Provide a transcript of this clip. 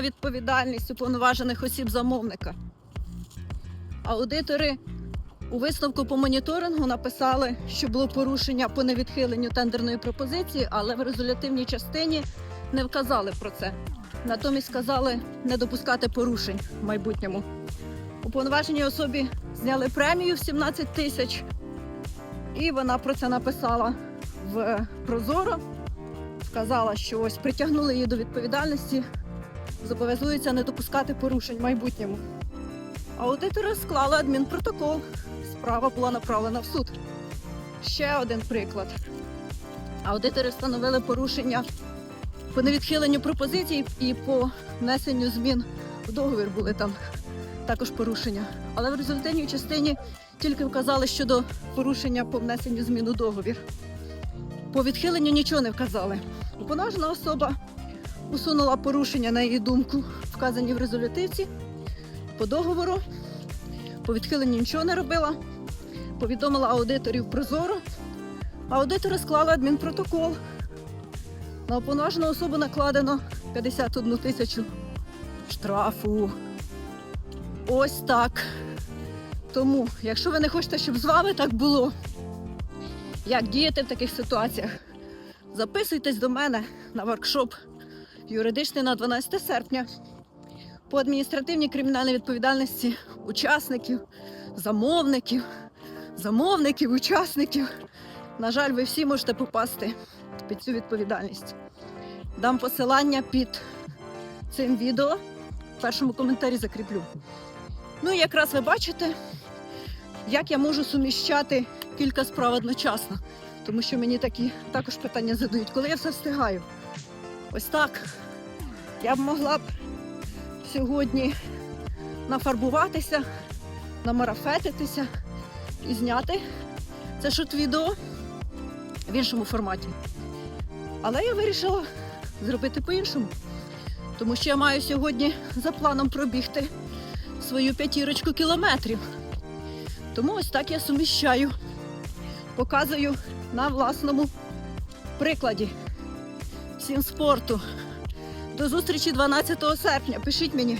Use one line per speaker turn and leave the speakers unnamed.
відповідальність уповноважених осіб замовника. Аудитори у висновку по моніторингу написали, що було порушення по невідхиленню тендерної пропозиції, але в резолютивній частині не вказали про це. Натомість сказали не допускати порушень в майбутньому. Уповноваженій особі зняли премію в 17 тисяч, і вона про це написала в Прозоро. Сказала, що ось притягнули її до відповідальності, зобов'язується не допускати порушень в майбутньому. Аудитори склали адмінпротокол. Справа була направлена в суд. Ще один приклад. Аудитори встановили порушення по невідхиленню пропозицій і по внесенню змін в договір були там також порушення. Але в результативній частині тільки вказали щодо порушення по внесенню змін у договір. По відхиленню нічого не вказали. Уповноважена особа усунула порушення, на її думку, вказані в резолютивці по договору. По відхиленню нічого не робила. Повідомила аудиторів прозоро. Аудитори склали адмінпротокол. На уповноважену особу накладено 51 тисячу штрафу. Ось так. Тому, якщо ви не хочете, щоб з вами так було, як діяти в таких ситуаціях, записуйтесь до мене на воркшоп юридичний на 12 серпня по адміністративній кримінальній відповідальності учасників, замовників, замовників, учасників. На жаль, ви всі можете попасти під цю відповідальність. Дам посилання під цим відео. В першому коментарі закріплю. Ну і якраз ви бачите, як я можу суміщати кілька справ одночасно. Тому що мені такі також питання задають, коли я все встигаю. Ось так. Я б могла б сьогодні нафарбуватися, намарафетитися і зняти це шут відео в іншому форматі. Але я вирішила зробити по-іншому. Тому що я маю сьогодні за планом пробігти свою п'ятірочку кілометрів. Тому ось так я суміщаю, показую на власному прикладі. Всім спорту. До зустрічі 12 серпня. Пишіть мені,